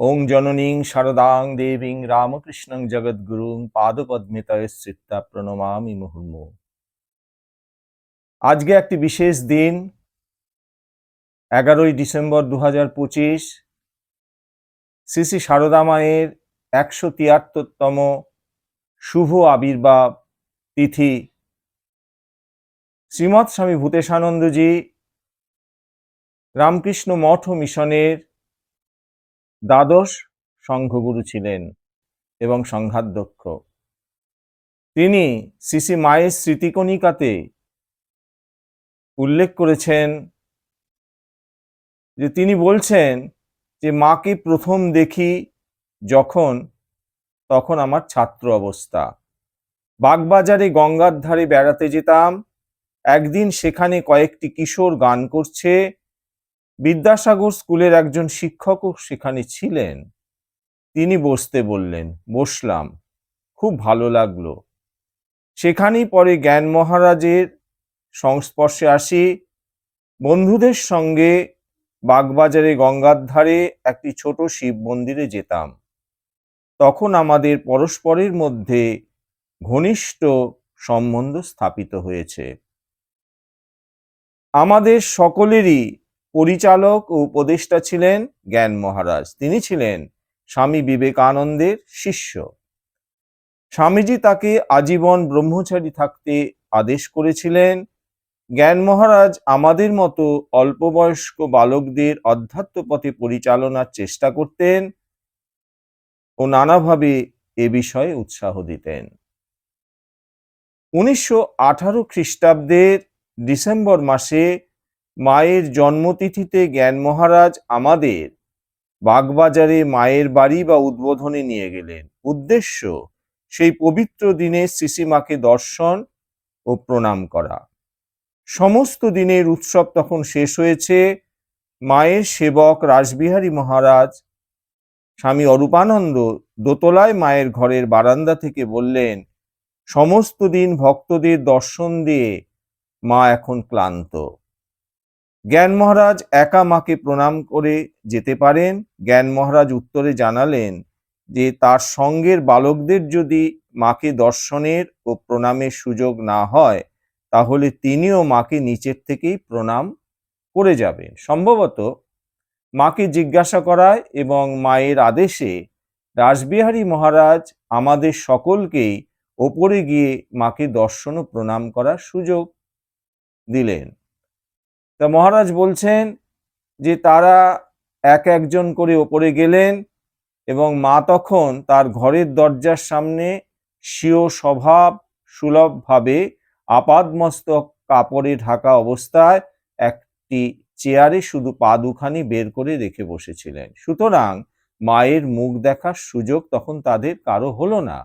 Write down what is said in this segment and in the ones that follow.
ওং জননীং শারদাং দেবীং রামকৃষ্ণং জগদ্গুরুং পাদপদ্মিতয় শ্রিত্তা প্রণমামি মুহুর্মু। আজকে একটি বিশেষ দিন, এগারোই ডিসেম্বর দু হাজার পঁচিশ। শ্রী শ্রী সারদা মায়ের একশো তিয়াত্তরতম শুভ আবির্ভাব তিথি। শ্রীমৎ স্বামী ভূতেশানন্দজি রামকৃষ্ণ মঠ মিশনের দ্বাদশ সংঘগুরু ছিলেন এবং সংঘাধ্যক্ষ। তিনি শ্রী মায়ের স্মৃতিকণিকাতে উল্লেখ করেছেন যে তিনি বলছেন যে, মাকে প্রথম দেখি যখন, তখন আমার ছাত্র অবস্থা। বাগবাজারে গঙ্গার ধারে বেড়াতে যেতাম। একদিন সেখানে কয়েকটি কিশোর গান করছে। বিদ্যাসাগর স্কুলের একজন শিক্ষকও সেখানে ছিলেন। তিনি বসতে বললেন, বসলাম, খুব ভালো লাগল। সেখানেই পরে জ্ঞান মহারাজের সংস্পর্শে আসি। বন্ধুদের সঙ্গে বাগবাজারে গঙ্গার ধারে একটি ছোট শিব মন্দিরে যেতাম। তখন আমাদের পরস্পরের মধ্যে ঘনিষ্ঠ সম্বন্ধ স্থাপিত হয়েছে। আমাদের সকলেরই পরিচালক ও উপদেষ্টা ছিলেন জ্ঞান মহারাজ। তিনি ছিলেন স্বামী বিবেকানন্দের শিষ্য। স্বামীজি তাকে আজীবন ব্রহ্মচারী থাকতে আদেশ করেছিলেন, জ্ঞান মহারাজ, আমাদের মতো অল্প বয়স্ক বালকদের অধ্যাত্ম পথে পরিচালনার চেষ্টা করতেন ও নানাভাবে এ বিষয়ে উৎসাহ দিতেন। উনিশশো আঠারো খ্রিস্টাব্দের ডিসেম্বর মাসে মায়ের জন্মতিথিতে জ্ঞান মহারাজ আমাদের বাগবাজারে মায়ের বাড়ি বা উদ্বোধনে নিয়ে গেলেন। উদ্দেশ্য, সেই পবিত্র দিনে শ্রীশ্রীমাকে দর্শন ও প্রণাম করা। সমস্ত দিনের উৎসব তখন শেষ হয়েছে। মায়ের সেবক রাসবিহারী মহারাজ, স্বামী অরূপানন্দ দোতলায় মায়ের ঘরের বারান্দা থেকে বললেন, সমস্ত দিন ভক্তদের দর্শন দিয়ে মা এখন ক্লান্ত। জ্ঞান মহারাজ একা মাকে প্রণাম করে যেতে পারেন। জ্ঞান মহারাজ উত্তরে জানালেন যে, তার সঙ্গের বালকদের যদি মাকে দর্শনের ও প্রণামের সুযোগ না হয়, তাহলে তিনিও মাকে নিচের থেকেই প্রণাম করে যাবেন। সম্ভবত মাকে জিজ্ঞাসা করায় এবং মায়ের আদেশে রাসবিহারী মহারাজ আমাদের সকলকেই ওপরে গিয়ে মাকে দর্শন ও প্রণাম করার সুযোগ দিলেন। তা মহারাজ বলছেন যে তারা এক একজন করে ওপরে গেলেন এবং মা তখন তার ঘরের দরজার সামনে স্বীয় স্বভাব সুলভভাবে আপাদমস্তক কাপড়ে ঢাকা অবস্থায় একটি চেয়ারে শুধু পা দুখানি বের করে রেখে বসেছিলেন। সুতরাং মায়ের মুখ দেখার সুযোগ তখন তাদের কারও হলো না।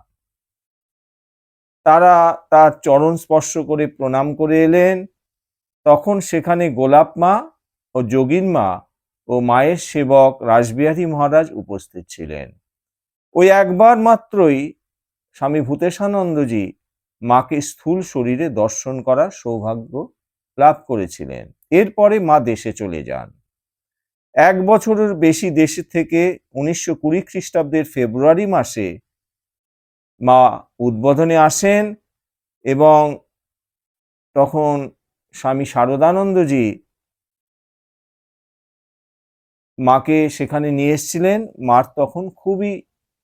তারা তার চরণ স্পর্শ করে প্রণাম করে এলেন। তখন সেখানে গোলাপ মা ও যোগিন মা ও মায়ের সেবক রাসবিহারী মহারাজ উপস্থিত ছিলেন। ওই একবার মাত্রই স্বামী ভূতেশানন্দজি মাকে স্থূল শরীরে দর্শন করার সৌভাগ্য লাভ করেছিলেন। এরপরে মা দেশে চলে যান। এক বছরের বেশি দেশে থেকে উনিশশো কুড়ি খ্রিস্টাব্দের ফেব্রুয়ারি মাসে মা উদ্বোধনে আসেন এবং তখন স্বামী শারদানন্দজি মাকে সেখানে নিয়ে এসেছিলেন। মার তখন খুবই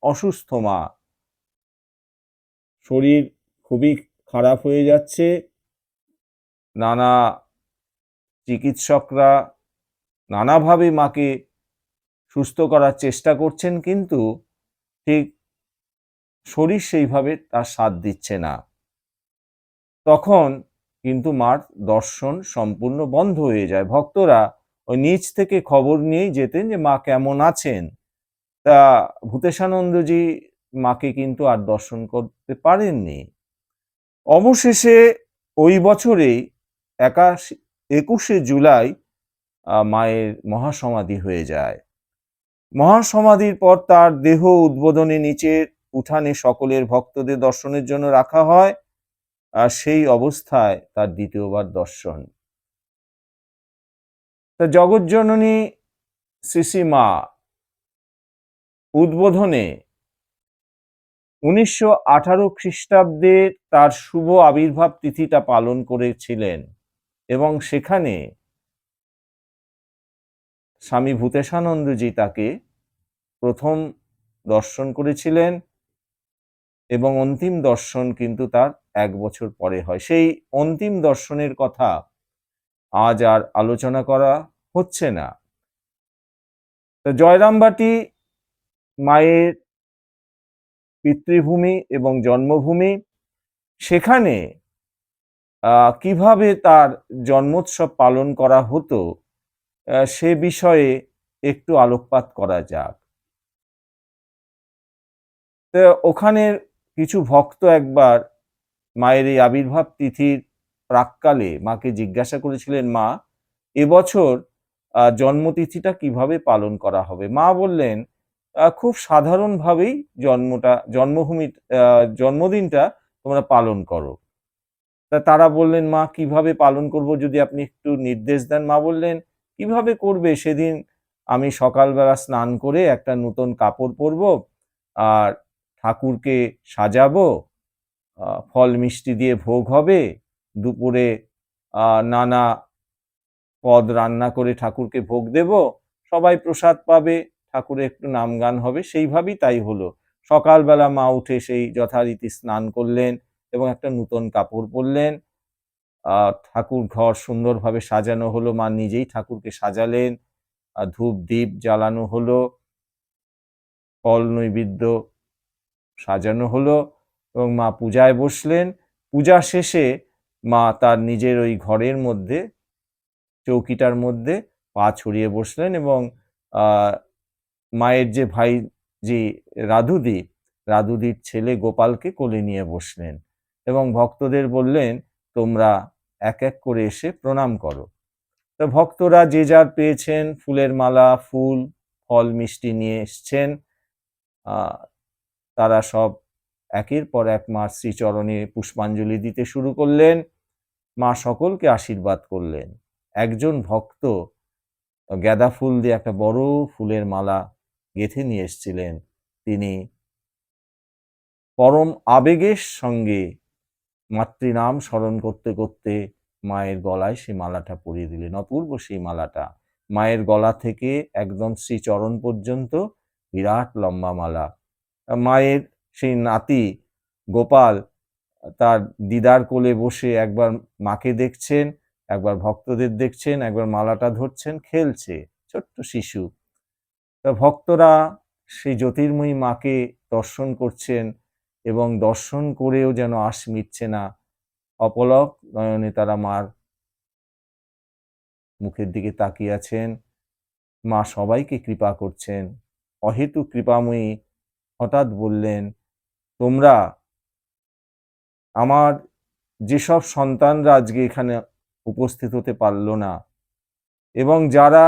অসুস্থ মা। শরীর খুবই খারাপ হয়ে যাচ্ছে। নানা চিকিৎসকরা নানাভাবে মাকে সুস্থ করার চেষ্টা করছেন কিন্তু ঠিক শরীর সেইভাবে তার সাথ দিচ্ছে না। তখন কিন্তু মার দর্শন সম্পূর্ণ বন্ধ হয়ে যায়। ভক্তরা ওই নিচ থেকে খবর নিয়েই যেতেন যে মা কেমন আছেন। তা ভূতেশানন্দজি মাকে কিন্তু আর দর্শন করতে পারেননি। অবশেষে ওই বছরেই একাশি, একুশে জুলাই মায়ের মহাসমাধি হয়ে যায়। মহাসমাধির পর তার দেহ উদ্বোধনে নিচের উঠানে সকলের ভক্তদের দর্শনের জন্য রাখা হয়। আর সেই অবস্থায় তার দ্বিতীয়বার দর্শন। তা জগজ্জননী শ্রী শ্রী মা উদ্বোধনে উনিশশো আঠারো খ্রিস্টাব্দে তার শুভ আবির্ভাব তিথিটা পালন করেছিলেন এবং সেখানে স্বামী ভূতেশানন্দজি তাকে প্রথম দর্শন করেছিলেন এবং অন্তিম দর্শন কিন্তু তার এক বছর পরে হয়। সেই অন্তিম দর্শনের কথা আজ আর আলোচনা করা হচ্ছে না। তো জয়রামবাটি মায়ের পিতৃভূমি এবং জন্মভূমি, সেখানে কীভাবে তার জন্মোৎসব পালন করা হতো সে বিষয়ে একটু আলোকপাত করা যাক। ওখানের কিছু ভক্ত একবার মায়ের এই আবির্ভাব তিথির প্রাককালে মাকে জিজ্ঞাসা করেছিলেন, মা এবছর জন্মতিথিটা কীভাবে পালন করা হবে? মা বললেন খুব সাধারণভাবেই জন্মটা জন্মভূমি জন্মদিনটা তোমরা পালন করো। তা তারা বললেন, মা, কীভাবে পালন করব যদি আপনি একটু নির্দেশ দেন? মা বললেন, কীভাবে করবে? সেদিন আমি সকালবেলা স্নান করে একটা নতুন কাপড় পরবো, আর ঠাকুরকে সাজাবো ফল মিষ্টি দিয়ে ভোগ হবে। দুপুরে নানা পদ রান্না করে ঠাকুরকে ভোগ দেব। সবাই প্রসাদ পাবে ঠাকুরের একটু নাম গান হবে। সেইভাবেই তাই হলো। সকালবেলা মা উঠে সেই যথারীতি স্নান করলেন এবং একটা নূতন কাপড় পরলেন। ঠাকুর ঘর সুন্দরভাবে সাজানো হলো। মা নিজেই ঠাকুরকে সাজালেন। ধূপ, দীপ জ্বালানো হলো। ফল নৈবেদ্য সাজানো হলো। এবং মা পূজায় বসলেন। পূজা শেষে মা তার নিজের ওই ঘরের মধ্যে, চৌকিটার মধ্যে পা ছড়িয়ে বসলেন এবং মায়ের যে ভাই, যে রাধুদীপ রাধুদীপ ছেলে গোপালকে কোলে নিয়ে বসলেন এবং ভক্তদের বললেন, তোমরা এক এক করে এসে প্রণাম করো। তো ভক্তরা যে যার পেয়েছেন, ফুলের মালা, ফুল, ফল, মিষ্টি নিয়ে এসছেন তারা সব একের পর এক মা শ্রীচরণে পুষ্পাঞ্জলি দিতে শুরু করলেন, মা সকলকে আশীর্বাদ করলেন। একজন ভক্ত গাঁদা ফুল দিয়ে একটা বড় ফুলের মালা গেঁথে নিয়ে এসেছিলেন। তিনি পরম আবেগের সঙ্গে মাতৃনাম স্মরণ করতে করতে মায়ের গলায় সেই মালাটা পরিয়ে দিলেন, অপূর্ব সেই মালাটা। মায়ের গলা থেকে একদম শ্রীচরণ পর্যন্ত বিরাট লম্বা মালা। মায়ের সেই নাতি গোপাল তার দিদার কোলে বসে একবার মাকে দেখছেন, একবার ভক্তদের দেখছেন, একবার মালাটা ধরছেন, খেলছে, ছোট্ট শিশু। তা ভক্তরা সেই জ্যোতির্ময়ী মাকে দর্শন করছেন এবং দর্শন করেও যেন আশ মিটছে না, অপলক নয়নে তারা মার মুখের দিকে তাকিয়ে আছেন। মা সবাইকে কৃপা করছেন। অহেতু কৃপাময়ী হঠাৎ বললেন তোমরা আমার যেসব সন্তানরা আজকে এখানে উপস্থিত হতে পারল না এবং যারা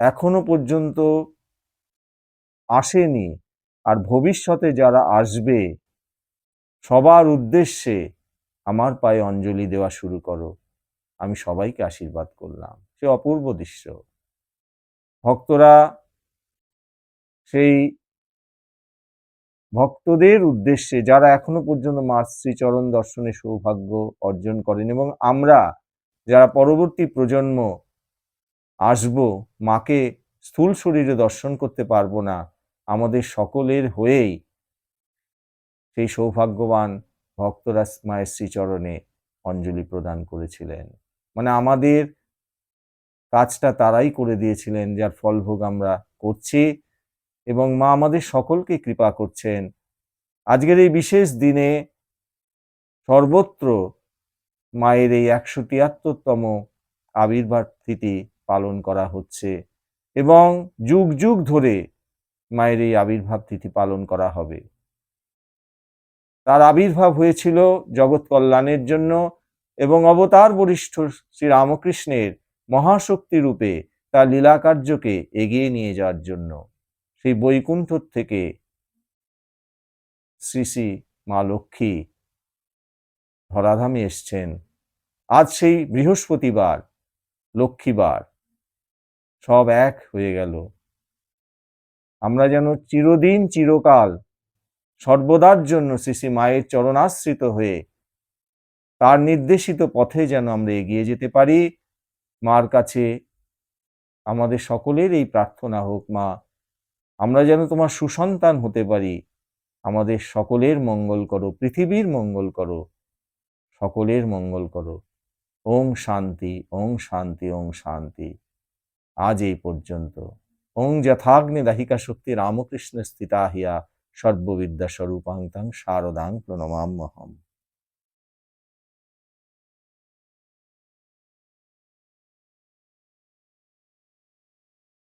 এখনও পর্যন্ত আসেনি আর ভবিষ্যতে যারা আসবে, সবার উদ্দেশ্যে আমার পায়ে অঞ্জলি দেওয়া শুরু করো। আমি সবাইকে আশীর্বাদ করলাম। সে অপূর্ব দৃশ্য। ভক্তরা সেই ভক্তদের উদ্দেশ্যে যারা এখনও পর্যন্ত মার শ্রীচরণ দর্শনের সৌভাগ্য অর্জন করেন এবং আমরা যারা পরবর্তী প্রজন্ম আসব, মাকে স্থূল শরীরে দর্শন করতে পারব না, আমাদের সকলের হয়েই সেই সৌভাগ্যবান ভক্তরা মায়ের শ্রীচরণে অঞ্জলি প্রদান করেছিলেন। মানে আমাদের কাজটা তারাই করে দিয়েছিলেন, যার ফলভোগ আমরা করছি। এবং মা আমাদের সকলকে কৃপা করছেন। আজকের এই বিশেষ দিনে সর্বত্র মায়ের এই একশো তিয়াত্তরতম আবির্ভাব তিথি পালন করা হচ্ছে এবং যুগ যুগ ধরে মায়ের এই আবির্ভাব তিথি পালন করা হবে। তার আবির্ভাব হয়েছিল জগৎ কল্যাণের জন্য এবং অবতার বরিষ্ঠ শ্রী রামকৃষ্ণের মহাশক্তি রূপে তার লীলাকার্যকে এগিয়ে নিয়ে যাওয়ার জন্য। সেই বৈকুণ্ঠ থেকে শ্রী শ্রী মা লক্ষ্মী ধরাধামে এসছেন। আজ সেই বৃহস্পতিবার, লক্ষ্মীবার, সব এক হয়ে গেল। আমরা যেন চিরদিন চিরকাল সর্বদার জন্য শ্রী মায়ের চরণাশ্রিত হয়ে তার নির্দেশিত পথে যেন আমরা এগিয়ে যেতে পারি। মার কাছে আমাদের সকলের এই প্রার্থনা হোক মা। আমরা যেন তোমার সুসন্তান হতে পারি। আমাদের সকলের মঙ্গল করো, পৃথিবীর মঙ্গল করো, সকলের মঙ্গল করো। ওং শান্তি ওং শান্তি ওং শান্তি। আজ এই পর্যন্ত। ওং যথাগ্নি দাহিকা শক্তি রামকৃষ্ণ স্থিতা হিয়া সর্ববিদ্যা স্বরূপাং তাং শারদাং প্রণমাম্যহম